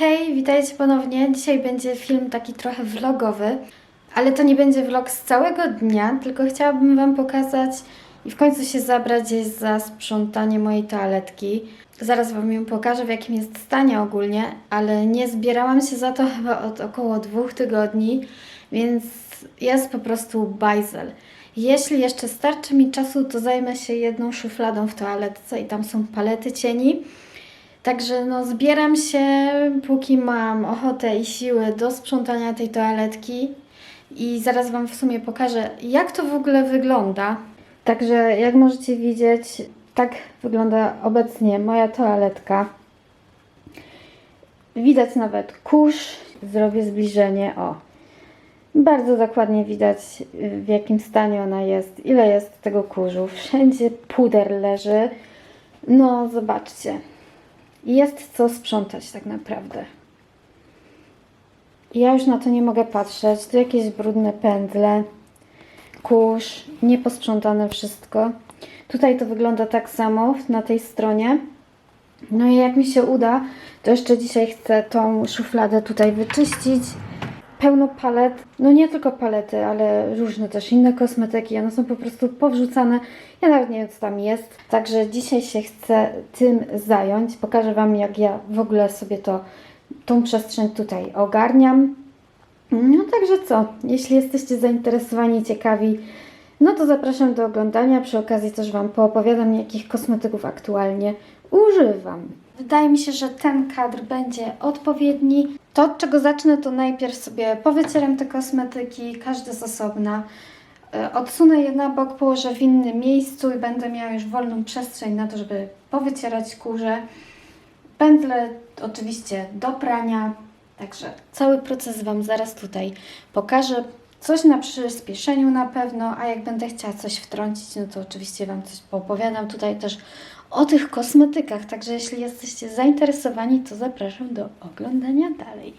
Hej, witajcie ponownie. Dzisiaj będzie film taki trochę vlogowy, ale to nie będzie vlog z całego dnia, tylko chciałabym Wam pokazać i w końcu się zabrać za sprzątanie mojej toaletki. Zaraz Wam ją pokażę, w jakim jest stanie ogólnie, ale nie zbierałam się za to chyba od około dwóch tygodni, więc jest po prostu bajzel. Jeśli jeszcze starczy mi czasu, to zajmę się jedną szufladą w toaletce i tam są palety cieni. Także no zbieram się, póki mam ochotę i siły do sprzątania tej toaletki i zaraz Wam w sumie pokażę, jak to w ogóle wygląda. Także jak możecie widzieć, tak wygląda obecnie moja toaletka. Widać nawet kurz, zrobię zbliżenie, o. Bardzo dokładnie widać w jakim stanie ona jest, ile jest tego kurzu. Wszędzie puder leży. No zobaczcie. Jest co sprzątać tak naprawdę. Ja już na to nie mogę patrzeć. Tu jakieś brudne pędzle, kurz, nieposprzątane wszystko. Tutaj to wygląda tak samo na tej stronie. No i jak mi się uda, to jeszcze dzisiaj chcę tą szufladę tutaj wyczyścić. Pełno palet, no nie tylko palety, ale różne też inne kosmetyki. One są po prostu powrzucane. Ja nawet nie wiem, co tam jest. Także dzisiaj się chcę tym zająć. Pokażę Wam, jak ja w ogóle sobie to, tą przestrzeń tutaj ogarniam. No także co, jeśli jesteście zainteresowani, ciekawi, no to zapraszam do oglądania. Przy okazji też Wam poopowiadam, jakich kosmetyków aktualnie używam. Wydaje mi się, że ten kadr będzie odpowiedni. To, od czego zacznę, to najpierw sobie powycieram te kosmetyki, każde z osobna. E, Odsunę je na bok, położę w innym miejscu i będę miała już wolną przestrzeń na to, żeby powycierać kurze. Pędzle oczywiście do prania, także cały proces Wam zaraz tutaj pokażę. Coś na przyspieszeniu na pewno, a jak będę chciała coś wtrącić, no to oczywiście Wam coś poopowiadam tutaj też o tych kosmetykach. Także jeśli jesteście zainteresowani, to zapraszam do oglądania dalej.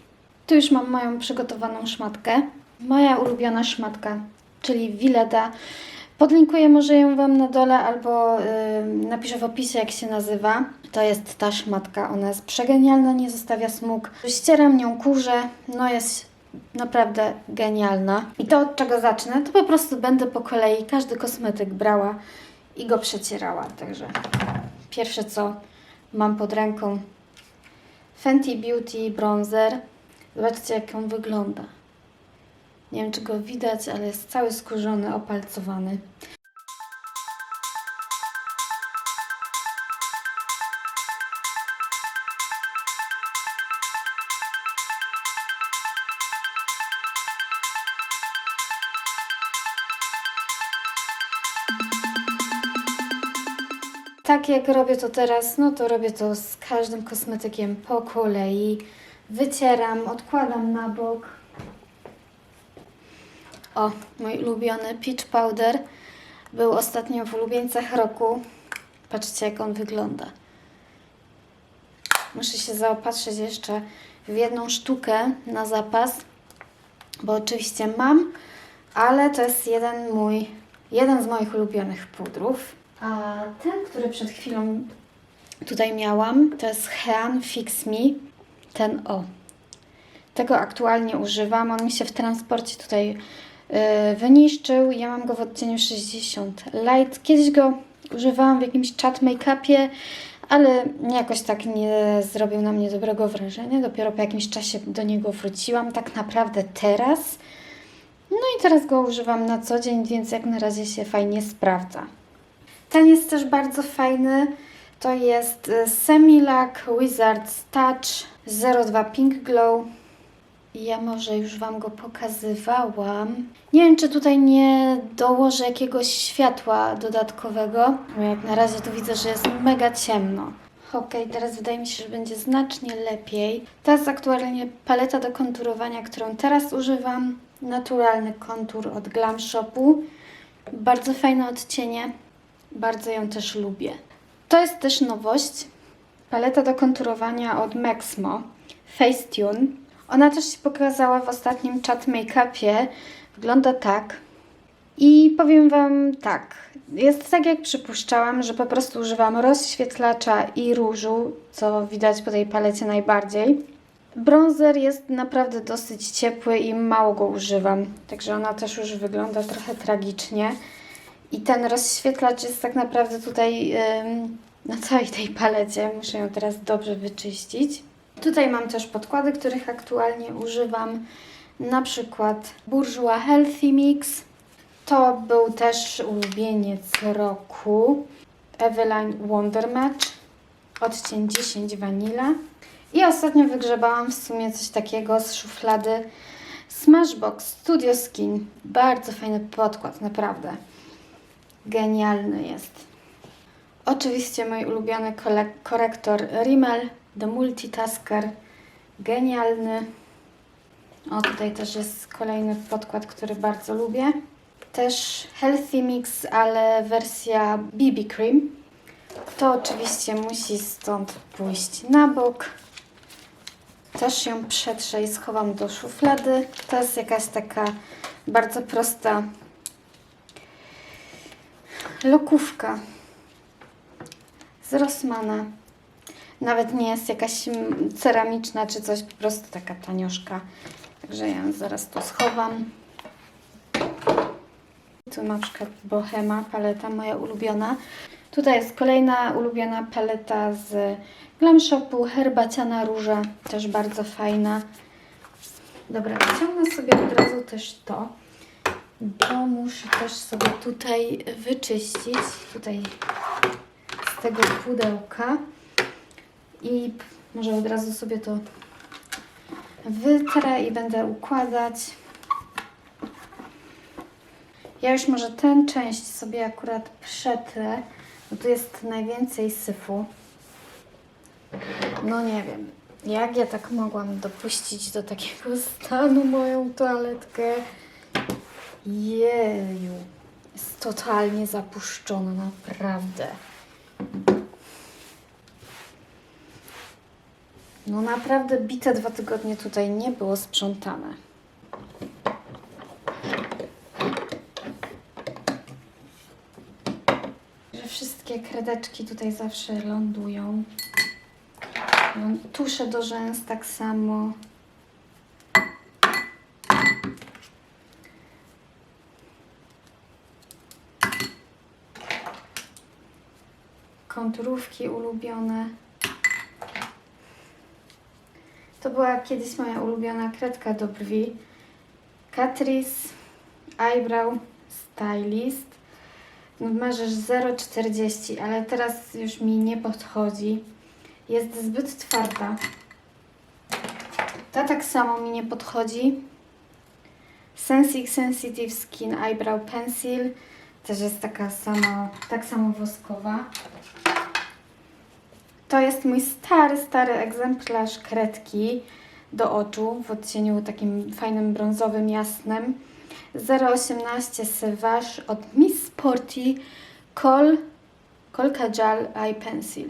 Tu już mam moją przygotowaną szmatkę. Moja ulubiona szmatka, czyli Willeda. Podlinkuję może ją Wam na dole albo yy, napiszę w opisie, jak się nazywa. To jest ta szmatka. Ona jest przegenialna, nie zostawia smug. Ścieram nią kurze. No jest naprawdę genialna. I to od czego zacznę, to po prostu będę po kolei każdy kosmetyk brała i go przecierała. Także pierwsze co mam pod ręką Fenty Beauty Bronzer. Zobaczcie jak on wygląda. Nie wiem czy go widać, ale jest cały skórzony, opalcowany. Tak jak robię to teraz, no to robię to z każdym kosmetykiem po kolei. Wycieram, odkładam na bok. O, mój ulubiony Peach Powder był ostatnio w ulubieńcach roku. Patrzcie, jak on wygląda. Muszę się zaopatrzyć jeszcze w jedną sztukę na zapas, bo oczywiście mam, ale to jest jeden mój, jeden z moich ulubionych pudrów. A ten, który przed chwilą tutaj miałam, to jest Hean Fix Me. Ten o. Tego aktualnie używam. On mi się w transporcie tutaj yy, wyniszczył. Ja mam go w odcieniu 60 Light. Kiedyś go używałam w jakimś chat make-upie, ale jakoś tak nie zrobił na mnie dobrego wrażenia. Dopiero po jakimś czasie do niego wróciłam. Tak naprawdę teraz. No i teraz go używam na co dzień, więc jak na razie się fajnie sprawdza. Ten jest też bardzo fajny. To jest y, Semilac Wizard's Touch 02 Pink Glow. Ja może już Wam go pokazywałam. Nie wiem, czy tutaj nie dołożę jakiegoś światła dodatkowego, jak na razie to widzę, że jest mega ciemno. Ok, teraz wydaje mi się, że będzie znacznie lepiej. To jest aktualnie paleta do konturowania, którą teraz używam. Naturalny kontur od Glam Shopu. Bardzo fajne odcienie. Bardzo ją też lubię. To jest też nowość. Paleta do konturowania od Maxmo Facetune. Ona też się pokazała w ostatnim chat make-upie. Wygląda tak. I powiem Wam tak. Jest tak jak przypuszczałam, że po prostu używam rozświetlacza i różu, co widać po tej palecie najbardziej. Bronzer jest naprawdę dosyć ciepły i mało go używam, także ona też już wygląda trochę tragicznie. I ten rozświetlacz jest tak naprawdę tutaj na całej tej palecie. Muszę ją teraz dobrze wyczyścić. Tutaj mam też podkłady, których aktualnie używam. Na przykład Bourjois Healthy Mix. To był też ulubieniec roku. Eveline Wonder Match. Odcień 10 Vanilla. I ostatnio wygrzebałam w sumie coś takiego z szuflady Smashbox Studio Skin. Bardzo fajny podkład, naprawdę. Genialny jest. Oczywiście mój ulubiony korektor Rimmel The Multitasker. Genialny. O, tutaj też jest kolejny podkład, który bardzo lubię. Też Healthy Mix, ale wersja BB Cream. To oczywiście musi stąd pójść na bok. Też ją przetrzę i schowam do szuflady. To jest jakaś taka bardzo prosta lokówka z Rossmana. Nawet nie jest jakaś mm, ceramiczna czy coś, po prostu taka tanioszka. Także ja zaraz tu schowam. Tu na przykład Bohema, paleta moja ulubiona. Tutaj jest kolejna ulubiona paleta z Glam Shopu, herbaciana róża, też bardzo fajna. Dobra, wyciągnę sobie od razu też to, bo muszę też sobie tutaj wyczyścić, tutaj z tego pudełka i może od razu sobie to wytrę i będę układać. Ja już może tę część sobie akurat przetrę, bo tu jest najwięcej syfu. No nie wiem, jak ja tak mogłam dopuścić do takiego stanu moją toaletkę. Jeju, jest totalnie zapuszczona, naprawdę. No naprawdę bite dwa tygodnie tutaj nie było sprzątane. Że wszystkie kredeczki tutaj zawsze lądują. Tusze do rzęs tak samo. Konturówki ulubione. To była kiedyś moja ulubiona kredka do brwi. Catrice Eyebrow Stylist. W numerze 0,40, ale teraz już mi nie podchodzi. Jest zbyt twarda. Ta tak samo mi nie podchodzi. Sensic Sensitive Skin Eyebrow Pencil. Też jest taka sama, tak samo woskowa. To jest mój stary, stary egzemplarz kredki do oczu w odcieniu takim fajnym brązowym, jasnym. 018 Savage od Miss Sporty Col Colca Gel Eye Pencil.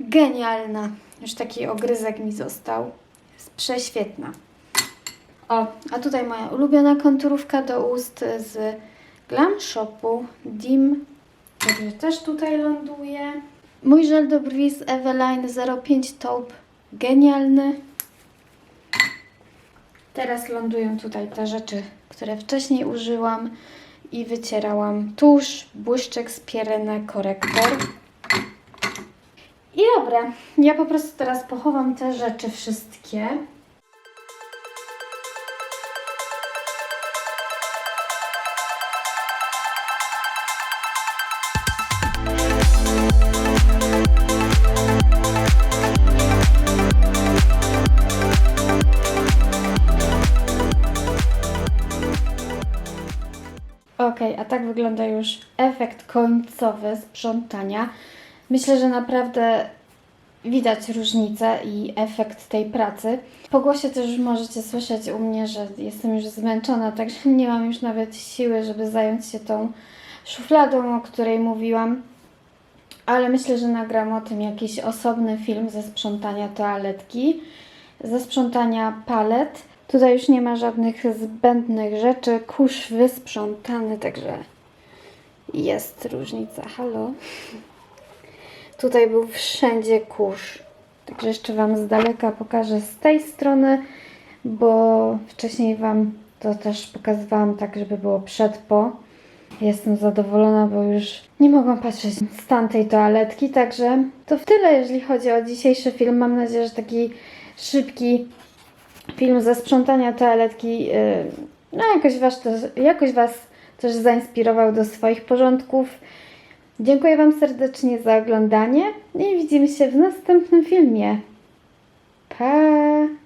Genialna. Już taki ogryzek mi został. Jest prześwietna. O, a tutaj moja ulubiona konturówka do ust z Glam Shopu Dim. Także też tutaj ląduje. Mój żel do brwi z Eveline 05 Taupe. Genialny. Teraz lądują tutaj te rzeczy, które wcześniej użyłam i wycierałam. Tusz, błyszczek z Pierene, korektor. I dobra, ja po prostu teraz pochowam te rzeczy wszystkie. A tak wygląda już efekt końcowy sprzątania. Myślę, że naprawdę widać różnicę i efekt tej pracy. Po głosie też możecie słyszeć u mnie, że jestem już zmęczona, także nie mam już nawet siły, żeby zająć się tą szufladą, o której mówiłam. Ale myślę, że nagram o tym jakiś osobny film ze sprzątania toaletki, ze sprzątania palet. Tutaj już nie ma żadnych zbędnych rzeczy. Kurz wysprzątany, także jest różnica. Halo? Tutaj był wszędzie kurz. Także jeszcze Wam z daleka pokażę z tej strony, bo wcześniej Wam to też pokazywałam tak, żeby było przed, po. Jestem zadowolona, bo już nie mogłam patrzeć w stan tej toaletki, także to w tyle, jeżeli chodzi o dzisiejszy film. Mam nadzieję, że taki szybki film ze sprzątania toaletki yy, no jakoś was, też, jakoś was też zainspirował do swoich porządków. Dziękuję Wam serdecznie za oglądanie i widzimy się w następnym filmie. Pa!